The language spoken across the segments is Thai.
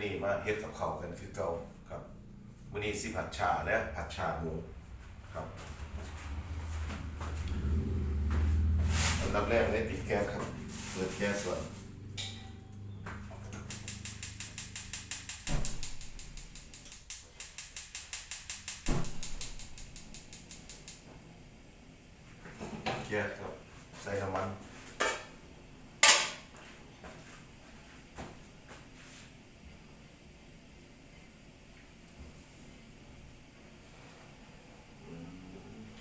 อนี้มาเฮ็ดกับเขากันคือเก่าครับมื้อนี้สิผัดชาเด้อผัดชาหมูครับอันดับแรกเลยติดแก๊สครับเปิดแก๊สก่อนแก๊สครับใส่น้ำมัน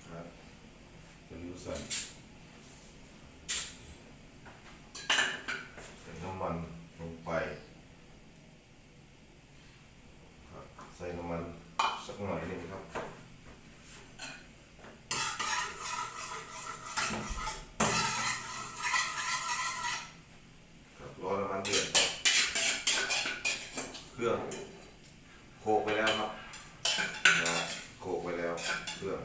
ครับ จะริ้วใส่ใส่น้ำมันลงไปครับใส่น้ำมันสักหน่อยหนึงครับครับรอน้ำมันเดือดครับเครื่องโขลกไปแล้วครับนะโขลกไปแล้วเครื่อง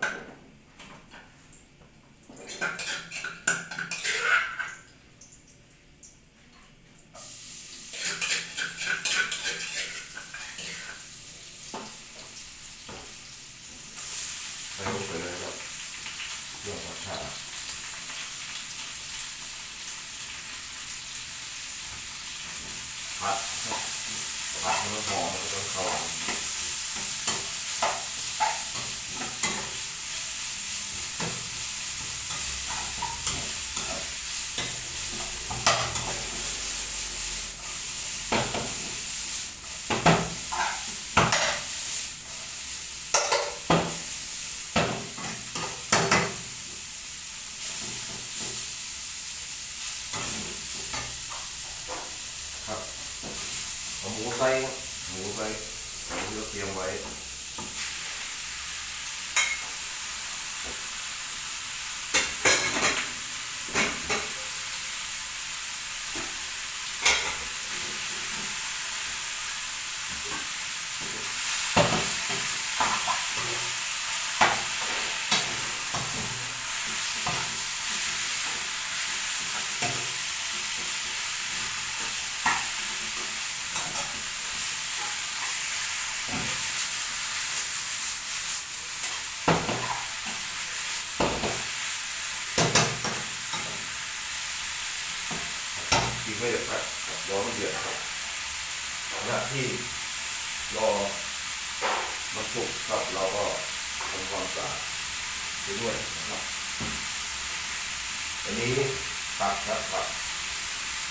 ใส่ลงไปเลยครับเครื่องผัดชาผัดครับผัดให้มันหอมแล้วก็ต้องเข้าครับ เอาหมูใส่ ครับหมูใส่หมูที่เราเตรียมไม่เดือดครับรอมันเดือดครับขณะที่รอมันสุกครับเราก็ทำความสะอาดไปด้วยนะครับอันนี้ผักครับผัก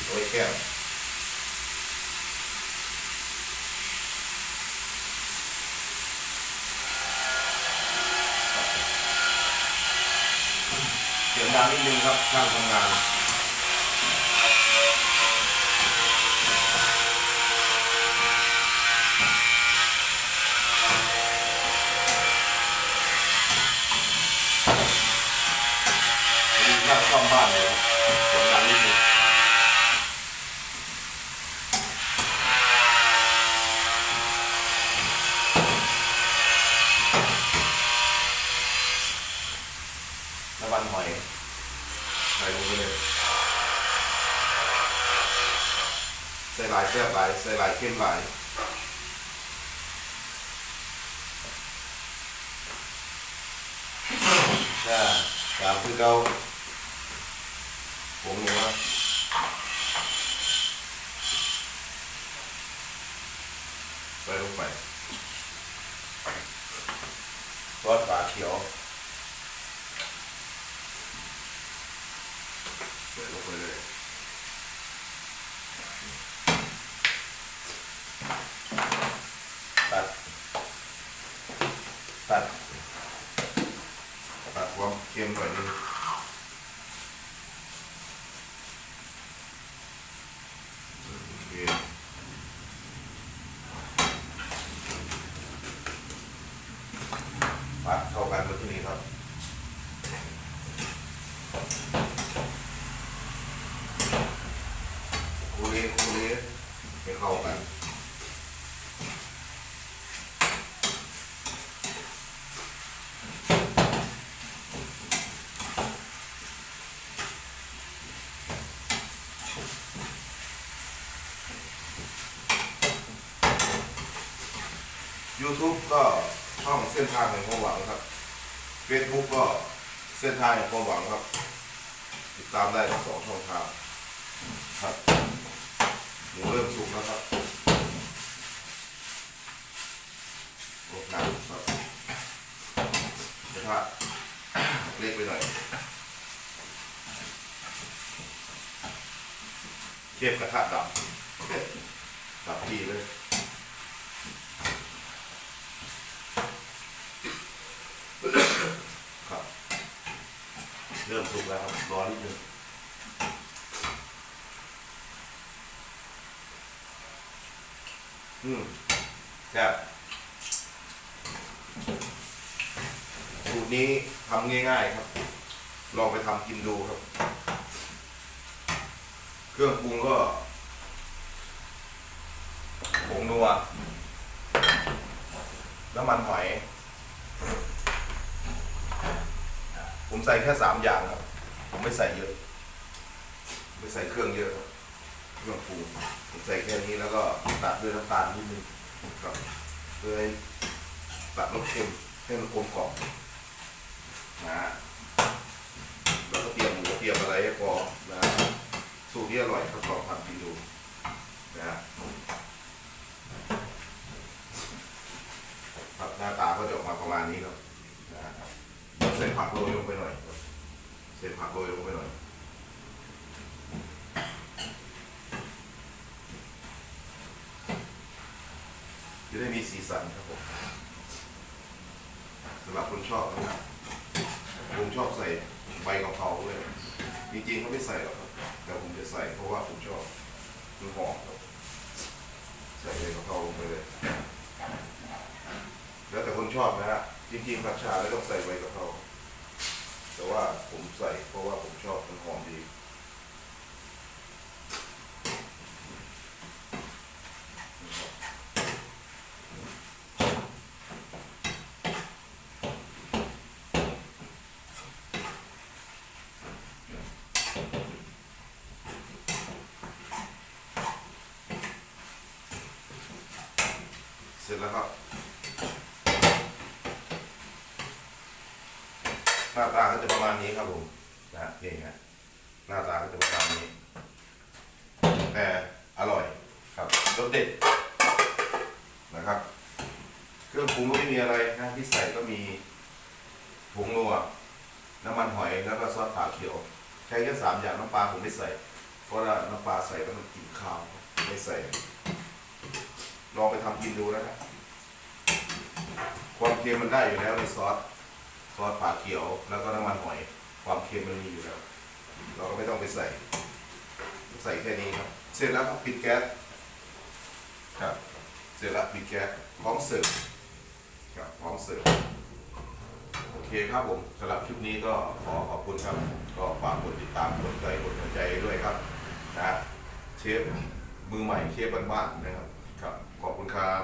โดยแก้วเสียงดังนิดนึงครับช่างทำงาน มีช่างซ่อมบ้านเลยเสียงดังนิดนึงน้ำมันหอยใส่ลงไปเลย ใส่หลายแซ่บหลายใส่หลายเข้มหลายจ้าตามคือเก่าผงนัวใส่ลงไปซอสปลาเขียวใส่ลงไปเลยตัด ตัดตัดความเค็มหน่อยนึงปัดเข้ากันมาที่นี่ครับคูเรคูเรให้เข้ากัน YouTube ก็ช่องเส้นทางแห่งความหวังครับ Facebook ก็เส้นทางแห่งความหวังครับ ติดตามได้ทั้งสองช่องทางครับหมูเริ่มสุกแล้วครับโอ้หนักครับกระทะเล็กไปหน่อยเทียบกระทะดำดับทีเลย ครับ เริ่มสุกแล้วครับร้อนนิดนึงอืมแซ่บสูตรนี้ทำง่ายๆครับ ลองไปทำกินดูครับ เครื่องปรุงก็ผงนัวน้ำมันหอย ผมใส่แค่สามอย่างครับ ผมไม่ใส่เยอะ ไม่ใส่เครื่องเยอะครับเครื่องปรุงผมใส่แค่นี้แล้วก็ตัดด้วยน้ำตาลนิดนึงครับเพื่อให้ตัดรสเค็มให้มันกลมกล่อมนะฮะแล้วก็เตรียมหมูเตรียมอะไรให้พอนะสูตรที่อร่อยครับลองทำกินดูนะฮะครับหน้าตาก็จะออกมาประมาณนี้ครับนะฮะ ใส่ผักโรยลงไปหน่อยใส่ผักโรยลงไปหน่อย จะได้มีสีสันครับผมสำหรับคนชอบนะครับผมชอบใส่ใบกะเพราด้วยจริงๆเขาไม่ใส่หรอกครับ แต่ผมจะใส่เพราะว่าผมชอบมันหอมครับใส่ใบกะเพราลงไปเลย แล้วแต่คนชอบนะฮะจริงๆผัดชาแล้วต้องใส่ใบกะเพรา แต่ว่าผมใส่เพราะว่าผมชอบมันหอมดี เสร็จแล้วครับ หน้าตาก็จะประมาณนี้ครับผมนะนี่ฮะหน้าตาก็จะประมาณนี้ แต่อร่อยครับรสเด็ดนะครับ เครื่องปรุงก็ไม่มีอะไรนะที่ใส่ก็มีผงนัวน้ำมันหอยแล้วก็ซอสฝาเขียว ใช้แค่สามอย่างน้ำปลาผมไม่ใส่ เพราะว่าน้ำปลาใส่แล้วมันกลิ่นคาวไม่ใส่ ลองไปทำกินดูนะครับความเค็มมันได้อยู่แล้วในซอส ซอสฝาเขียวแล้วก็น้ำมันหอย ความเค็มมันมีอยู่แล้ว เราก็ไม่ต้องไปใส่ ใส่แค่นี้ครับ เสร็จแล้วก็ปิดแก๊สครับ เสร็จแล้วปิดแก๊สพร้อมเสิร์ฟครับพร้อมเสิร์ฟโอเคครับผมสำหรับคลิปนี้ก็ขอขอบคุณครับ ก็ฝากกดติดตามกดไลค์กดหัวใจด้วยครับนะเชฟมือใหม่เชฟบ้านๆนะครับ ครับ ขอบคุณครับ